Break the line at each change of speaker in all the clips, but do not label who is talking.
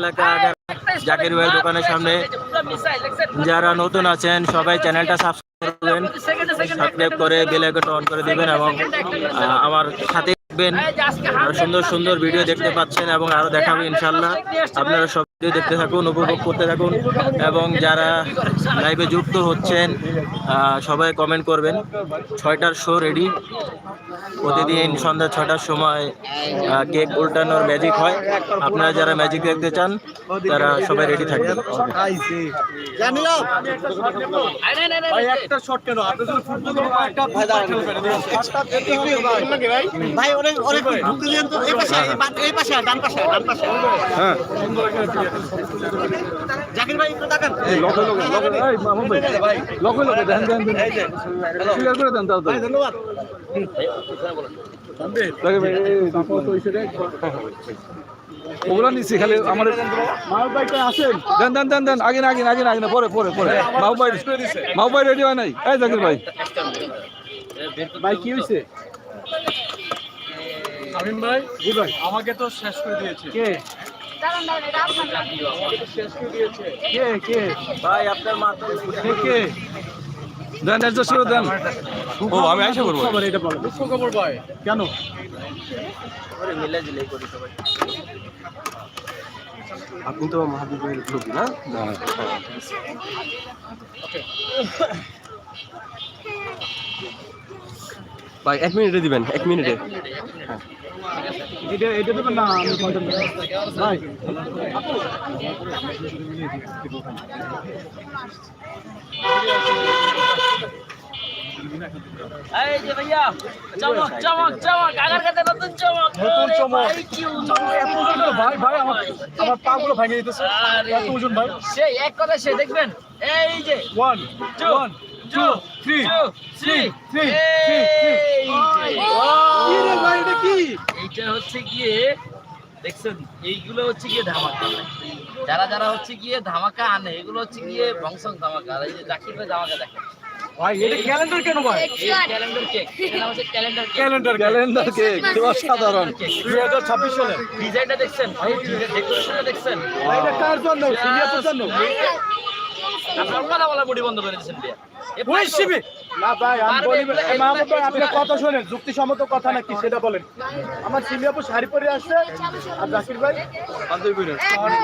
এলাকার জাকির ভাইয়ের দোকানের সামনে যারা নতুন আছেন সবাই চ্যানেলটা সাবস্ক্রাইব করবেন সাবস্ক্রাইব করে বেল আইকনটা অন করে দিবেন এবং আমার সাথে থাকবেন আরও সুন্দর সুন্দর ভিডিও দেখতে পাচ্ছেন এবং আরও দেখাবো ইনশাল্লাহ আপনারা সব ভিডিও দেখতে থাকুন উপভোগ করতে থাকুন এবং যারা লাইভে যুক্ত হচ্ছেন আহ, সবাই কমেন্ট করবেন। ছয়টার শো রেডি প্রতিদিন সন্ধ্যা ছটার সময় কেক উল্টানোর ম্যাজিক হয়। আপনারা যারা ম্যাজিক দেখতে চান তারা সবাই রেডি থাকবেন।
ভাই অনেক ঢুকতে দিন তো। এই পাশে এই পাশে ডান পাশে ডান পাশে।
হ্যাঁ।
জাকির ভাই একটু তাকান।
লকে লকে লকে এই মামুন ভাই লকে লকে দেন দেন দেন। ক্লিয়ার করে দেন তাও
ধন্যবাদ।
লকে ভাই এই তারপর তো হইছে রে ওগুলা নিছি খালি আমার মাহবুব ভাই কই আসেন দেন দেন দেন দেন আগে আগে আগে আগে পরে পরে পরে। মাহবুব ভাই মাহবুব ভাই রেডি হয় নাই? এই জাকির ভাই। ভাই কি হইছে?
শামীম ভাই জি ভাই আমাকে তো শেষ করে দিয়েছে।
কে? কে কে?
ভাই আপনার মাথা
কে কে? দেন করে দেন। ও আমি আইসা করব।
এটা বলো। দুঃখ খবর ভাই।
কেন?
মিলে জিলে করি সবাই
আপনি তো মহাবীরের লোক না?
ভাই এক মিনিটে দিবেন এক মিনিটে।
এটা এটা দেবেন না আমি কন্টেন্ট ভাই
এই যে ভাইয়া চমক চমক চমক আগার কাছে নতুন চমক
নতুন চমক। এত ওজন ভাই ভাই আমার আমার পা গুলো ভেঙে দিতেছে এত ওজন ভাই
সেই এক কথা সে দেখবেন এই যে
one
two
one
two
three
three
three,
এই
কি রে ভাই এটা কি
এইটা হচ্ছে গিয়ে দেখছেন এইগুলো হচ্ছে গিয়ে ধামাকা। যারা যারা হচ্ছে গিয়ে ধামাকা আনে এগুলো হচ্ছে গিয়ে বংশং ধামাকা। আর এই যে জাকির ভাই ধামাকা দেখেন।
ভাই এটা ক্যালেন্ডার কেন ভাই?
ক্যালেন্ডার কেক এটা হচ্ছে calendar cake
calendar
calendar cake অসাধারণ।
সালে।
ডিজাইনটা দেখছেন? ডেকোরেশনটা দেখছেন?
ভাই এটা কার জন্য? সিনিয়রদের জন্য?
আপনার কথা বলা মুড়ি বন্ধ করে দিয়েছেন বিয়া
ওই
পাগল।
শিবে। না ভাই আমি
পারবে
বলি মাহমুদ ভাই আপনি কথা শোনেন যুক্তিসম্মত কথা নাকি সেটা বলেন। আমার শাড়ি পরে আসছে আর জাকির ভাই?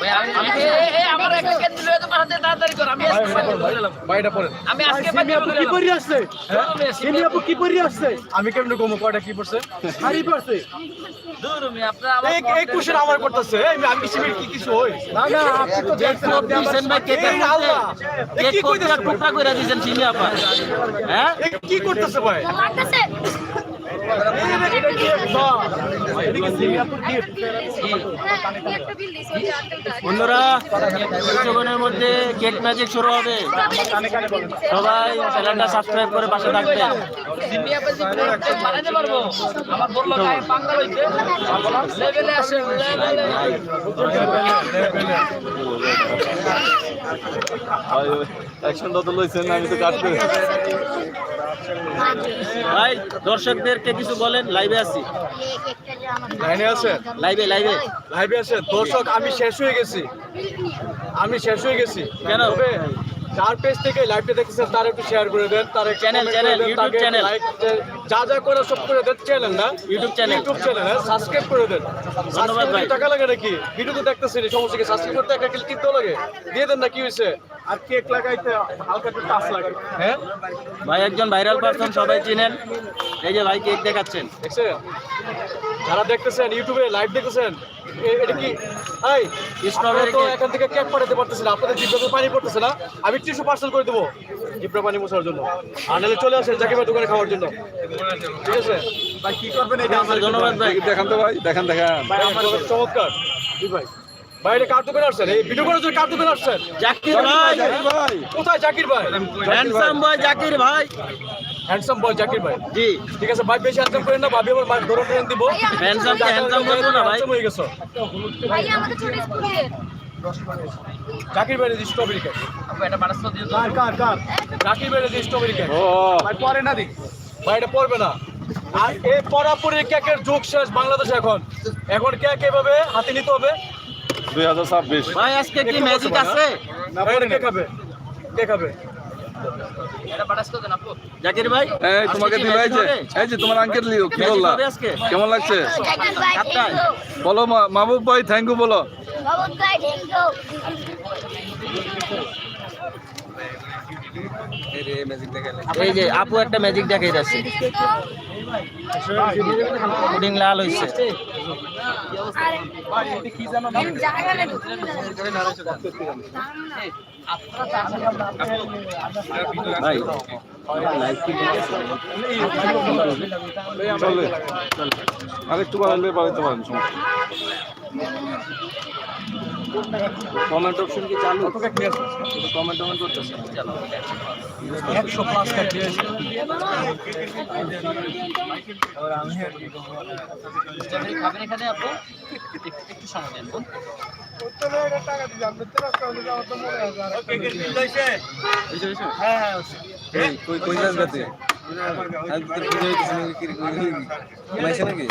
ভাই, আমি- আমি- এ, এ, এ, আমার একটা কেন দিলে এত পাঠাতে তাড়াতাড়ি কর, আমি আজকে বাড়ি চলে এলাম।
ভাই এটা পরেন
আমি আজকে বাড়ি
সিনিয়র
চলে
কি পরে আসছে?
আমি
সিনিয়র আপু কি পরে আসছে? আমি কেমনে কমো কয়টা কি পড়ছে? শাড়ি পরছে।
দূর আমি, আপনার আমার
করতেছে। আমি কি কিছু হই না না আপনি তো দেখছেন আপনি আমার
দিয়েছেন ভাই, কেকের
এই আল্লাহ। কি
করতে টুকরা করে দিয়েছেন চিনি আপা। হ্যাঁ?
কি করতেছে ভাই?
বন্ধুরা কিছুক্ষণের মধ্যে কেক ম্যাজিক শুরু হবে সবাই চ্যানেলটা সাবস্ক্রাইব করে পাশে
পারব। আমার বলল গায়ে পাঙ্গা হইতে। লেভেলে আসেন, লেভেলে।
অ্যাকশনটা তো লইছেন আমি তো কাট করে।
ভাই দর্শকদেরকে কিছু বলেন লাইভে আছি।
লাইনে আছে?
লাইভে লাইভে
লাইভে আছে। দর্শক আমি শেষ হয়ে গেছি। আমি শেষ হয়ে গেছি।
কেন?
যার পেজ থেকে লাইভটা দেখতেছেন তার একটু শেয়ার করে দেন তার তাকে
channel.
like দেন। যা যা করে সব করে দেন চ্যানেল না?
YouTube channel
YouTube channel subscribe করে দেন। সাবস্ক্রাইব
ভাই।
টাকা লাগে নাকি? ভিডিও তো দেখতেছেন সমস্যা কি সাবস্ক্রাইব করতে একটা ক্লিক কিনতে লাগে? দিয়ে দেন না কি হয়েছে? আর কেক লাগাইতে হালকা একটু টাচ লাগে। হ্যাঁ?
ভাই একজন ভাইরাল পারসন সবাই চিনেন। এই যে ভাই কেক দেখাচ্ছেন।
দেখছেন? যারা দেখতেছেন ইউটিউবে লাইভ দেখতেছেন এটা কি? এই
Strawberry
তো এখান থেকে কেক পাঠাতে পারতেছেন না আপনাদের জিব্বাতে পানি পড়তেছে না আমি টিস্যু পার্সেল করে দেবো জিব্বা পানি মোছার জন্য। আর নাহলে চলে আসেন জাকির দোকানে খাওয়ার জন্য। ঠিক আছে? ভাই কি করবেন এটা আমার
ধন্যবাদ ভাই।
দেখান তো ভাই দেখান দেখান।
ভাই আমার চমৎকার। জি ভাই। ভাই কার দোকানে আসছেন? এই ভিডিও করার জন্য কার দোকানে আসছেন?
জাকির ভাই।
ভাই
কোথায় জাকির ভাই?
হ্যান্ডসাম বয় জাকির ভাই।
হ্যান্ডসাম বয় জাকির ভাই।
জি।
ঠিক আছে ভাই বেশি হ্যান্ডসাম করেন না ভাবি আমার মাছ ধরে ট্রেন দিব।
হ্যান্ডসাম হ্যান্ডসাম বলব না ভাই।
হয়ে গেছো। জাকির ভাই স্ট্রবেরি কেক
আপু, এটা বানাচ্ছ দিয়ে
কার কার কার? জাকির ভাই স্ট্রবেরি কেক
ও।
ভাই পরে না দিক। ভাই এটা পড়বে না। আর এই পরাপুরি কেকের যুগ শেষ বাংলাদেশে এখন। এখন কেক এভাবে হাতে নিতে হবে।
দুই হাজার ছাব্বিশ।
ভাই আজকে কি ম্যাজিক আছে?
খাবে? কে খাবে?
জাকির ভাই
এই তোমাকে দিল? এই যে তোমার আঙ্কেল লিও কি বললা? কেমন লাগছে? বলো মাহবুব ভাই থ্যাংক ইউ বলো।
বাবুল ভাই থ্যাংক ইউ
এই যে আপু একটা ম্যাজিক দেখাই যাচ্ছে পুডিং লাল
নেই
ভাই
চলে। আরেকটু বাড়ালে বাড়াইতে পারেন সমস্যা
কমেন্ট অপশন কি চালু কমেন্ট টমেন্ট করতেছে
একশো প্লাস
খাবেন এখানে একটু- সময় দেন
নাকি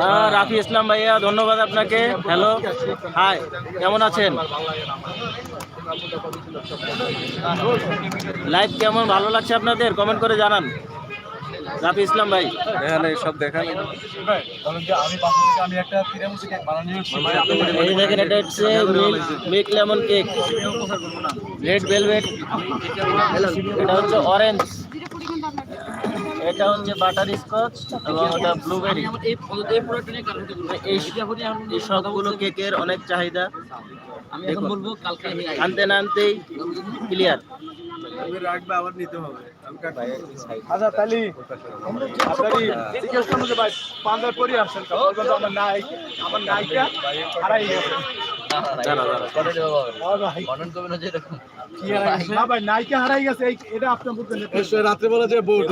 হ্যাঁ রাফি ইসলাম ভাইয়া ধন্যবাদ আপনাকে। হ্যালো হাই কেমন আছেন? লাইভ কেমন? ভালো লাগছে আপনাদের? কমেন্ট করে জানান। রাফি ইসলাম ভাই।
এখানে সব দেখান
বলেন যে আমি বাসা থেকে আমি একটা তিরামুসি কেক বানানো নিয়ে
এই দেখেন এটা হচ্ছে milk lemon cake. Red velvet এটা হচ্ছে অরেঞ্জ এটা হচ্ছে বাটার স্কচ এবং এটা ব্লুবেরি
এই
সবগুলো কেকের অনেক চাহিদা।
আমি এখন বলব কালকে আমি আই-
আনতে না আনতেই ক্লিয়ার
আচ্ছা তাহলে আপনারই জিজ্ঞেস করব যে ভাই পাঞ্জাব পরে আসছেন তো বলবেন তো আমার নাই আমার নাইকা হারাই গেছে
না, না, না, না যে
না বউ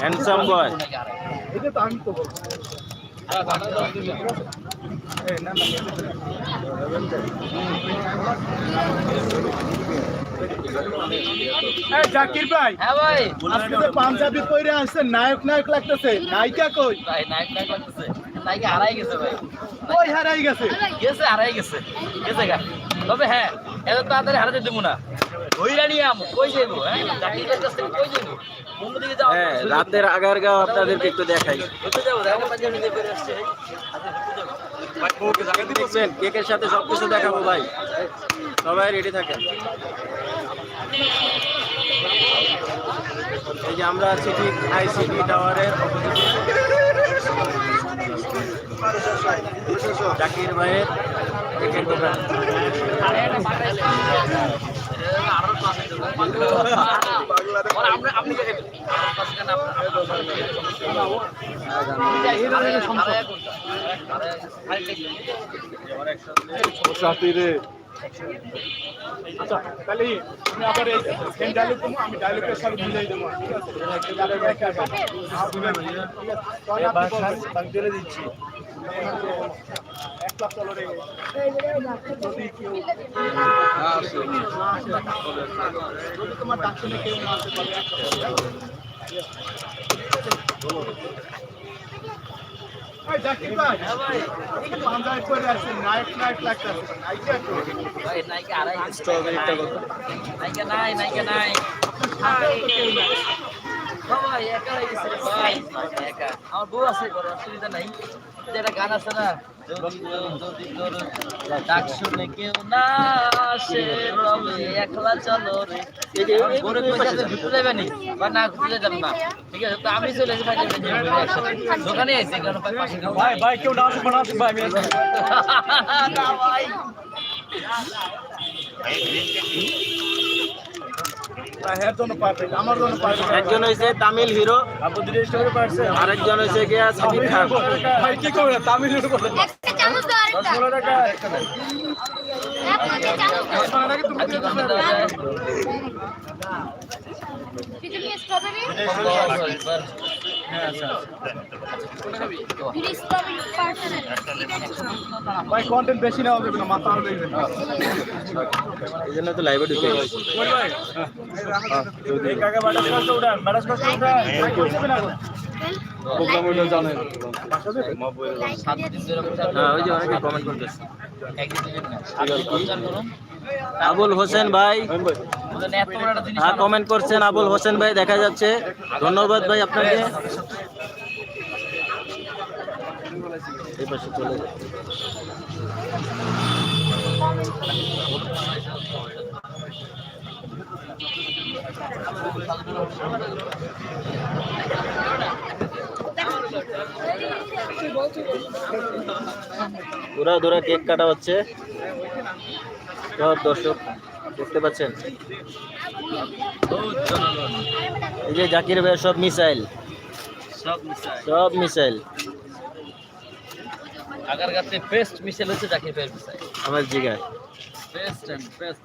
হ্যান্ডসাম বয়?
এটা তো আমি তো বলব এই জাকির ভাই
হ্যাঁ ভাই।
আজকে যে পাঞ্জাবি পরে আসছেন নায়ক নায়ক লাগতেছে। নায়িকা কই?
ভাই নায়ক নায়ক লাগতেছে। নায়িকা হারাই গেছে ভাই।
কই হারাই গেছে?
গেছে হারাই গেছে। গেছে গা। তবে হ্যাঁ এত তাড়াতাড়ি হারাতে দেবো না। হ্যাঁ?
হ্যাঁ রাতের আগার গাও আপনাদেরকে একটু দেখাই।
আসছে।
দেখছেন? কেকের সাথে সবকিছু দেখাবো ভাই। সবাই রেডি থাকেন। এই যে আমরা আছি ঠিক আইসিটি টাওয়ারের জাকির ভাইয়ের দোকান।
আপনি
আচ্ছা তাহলে আমি আবার এই সেম ডায়লগ দেবো আমি ডায়লগের সাথে বুঝাই দেবো। বাংলা দিচ্ছি। এক লাখ চলো রে। যদি কেউ যদি তোমার ডাক কেউ না আসতে পারে
স্ট্রবেরিটা কত? নাইকে নাই নাইকে নাই। হয়ে আমার বউ আছে অসুবিধা নাই। যে একটা গান আছে না যদি তোর- ডাক শুনে কেউ না আসে তবে একলা চলো রে। ঘরে ঘুরতে যাবে নি? বা না ঘুরতে যাবে না। ঠিক আছে তো আমি চলে দেবো একসাথে দোকানে এসে কেন ভাই
ভাই ভাই কেউ না আসুক না আসুক ভাই আমি
ভাই।
হ্যাঁ জন্য পারফেক্ট আমার জন্য পারফেক্ট
একজন হয়েছে তামিল হিরো।
আপনি দিনের স্টোরি পারছেন
আরেকজন হয়েছে গিয়া সাকিব খান।
ভাই কি করবে তামিল হিরো বলে। টাকা
স্ট্রবেরি
ভাই কন্টেন্ট বেশি নেওয়া যাবে না মাথা আরও দেখবেন।
এই জন্য তো লাইভে ঢুকে গেছে।
প্রোগ্রাম হইল জানেন
হ্যাঁ ওই যে অনেকে কমেন্ট করতেছে।
একদিন
আবুল হোসেন ভাই। হ্যাঁ কমেন্ট করছেন আবুল হোসেন ভাই, দেখা যাচ্ছে। ধন্যবাদ ভাই আপনাকে। দূরা দূরা কেক কাটা হচ্ছে। দর্শক দেখতে পাচ্ছেন? এই যে জাকির ভাই সব মিসাইল।
সব
মিসাইল।
আগার কাছে বেস্ট মিসাইল হচ্ছে জাকির ভাইয়ের মিসাইল।
আমার জিগায়
best and best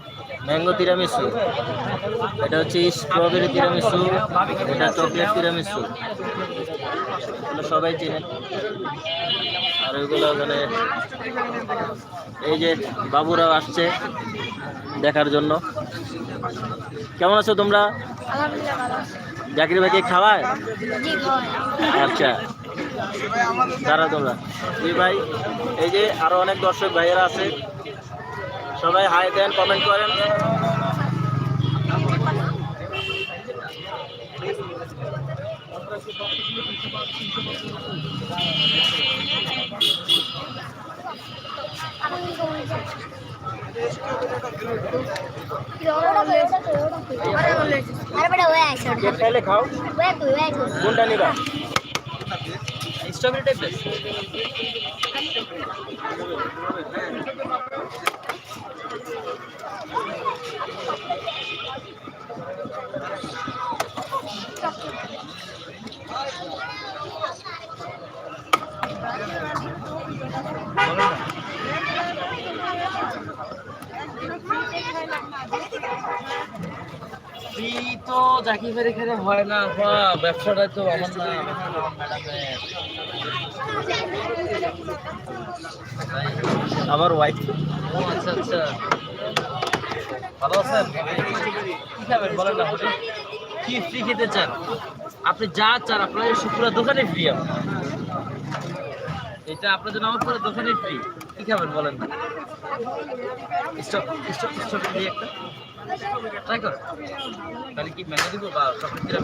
mango tiramisu এটা হচ্ছে স্ট্রবেরি তিরামিসু এটা চকলেট তিরামিসু। এগুলো সবাই চেনেন আর ওইগুলো মানে এই যে বাবুরাও আসছে দেখার জন্য। কেমন আছো তোমরা? জাকির ভাইকে খাওয়ায়? আচ্ছা। দাঁড়া তোমরা। জি ভাই এই যে আরও অনেক দর্শক ভাইয়েরা আছে। সবাই হাই দেন কমেন্ট করেন। খাইলে খাও কোনটা
স্ট্রবেরি টাইপের তো জাকির ভাইয়ের এখানে হয় না ব্যবসাটা তো আমার না
আমার ওয়াইফ
আচ্ছা আচ্ছা। ভালো আছেন? কি খাবেন বলেন না কি ফ্রি খেতে চান? আপনি যা চান, আপনার পুরো দোকানে ফ্রি আপনার এটা আপনার জন্য আমার দোকানে ফ্রি কি খাবেন বলেন না? একটা। ট্রাই কর। তাহলে কি ম্যাঙ্গো দিব বা চকলেট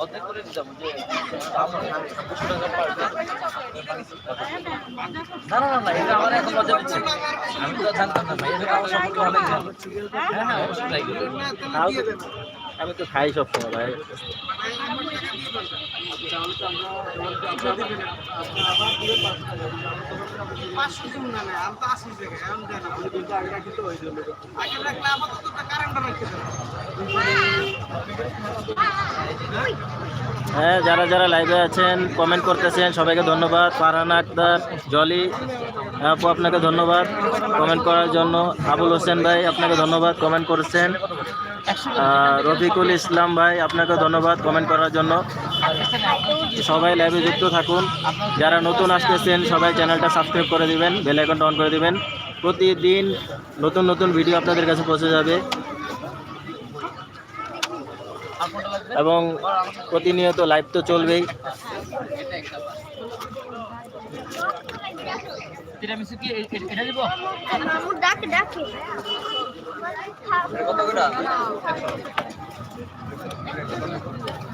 অর্ধেক করে দিতাম, যে দুশো টাকা পার না না না, এটা আমার এখন মজা দিচ্ছে আমি তো জানতাম না এটা
ভাই। হ্যাঁ যারা যারা লাইভে আছেন কমেন্ট করতেছেন, সবাইকে ধন্যবাদ। ফারহানা আক্তার, জলি, আপু আপনাকে ধন্যবাদ কমেন্ট করার জন্য। আবুল হোসেন ভাই আপনাকে ধন্যবাদ কমেন্ট করেছেন। রফিকুল ইসলাম ভাই আপনাকে ধন্যবাদ কমেন্ট করার জন্য। সবাই লাইভে যুক্ত থাকুন। যারা নতুন আসতেছেন, সবাই চ্যানেলটা সাবস্ক্রাইব করে দিবেন বেল আইকনটা অন করে দিবেন। প্রতিদিন নতুন নতুন ভিডিও আপনাদের কাছে পৌঁছে যাবে। এবং প্রতিনিয়ত লাইভ তো চলবেই।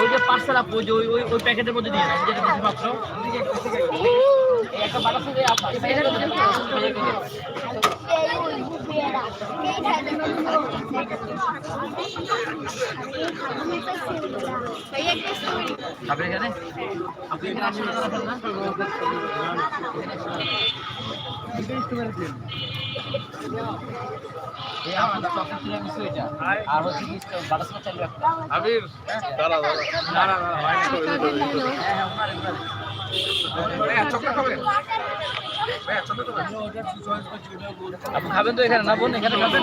ওই যে পার্সেল আপু, ওই যে ওই ওই ওই প্যাকেটের মধ্যে দিয়ে দেন আপনি এখানে? আপনি এখানে আসলে আমার
দাঁড়া দাঁড়া।
খাবেন? তো এখানে না বোন এখানে খাবেন?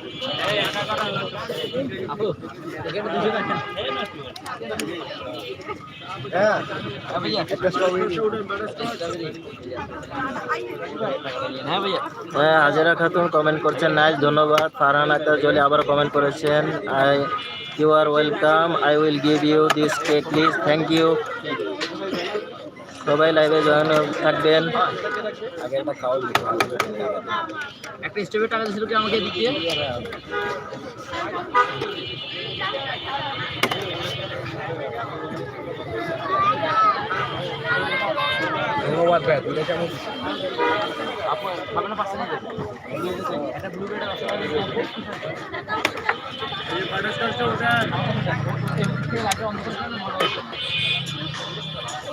হ্যাঁ হাজেরা খাতুন কমেন্ট করছেন নাইস ধন্যবাদ। ফারহান আক্তার জলি আবার কমেন্ট করেছেন। I you are welcome I will give you this cake please thank you সবাই লাইভে জয়েন থাকবেন।
একটা স্টেপের টাকা দিয়েছিল কি আমাকে দিতে
ধন্যবাদ ভাই দুটো কেমন
আপু খাবে না পার্সেল একটা ব্লুবেরি
টাকা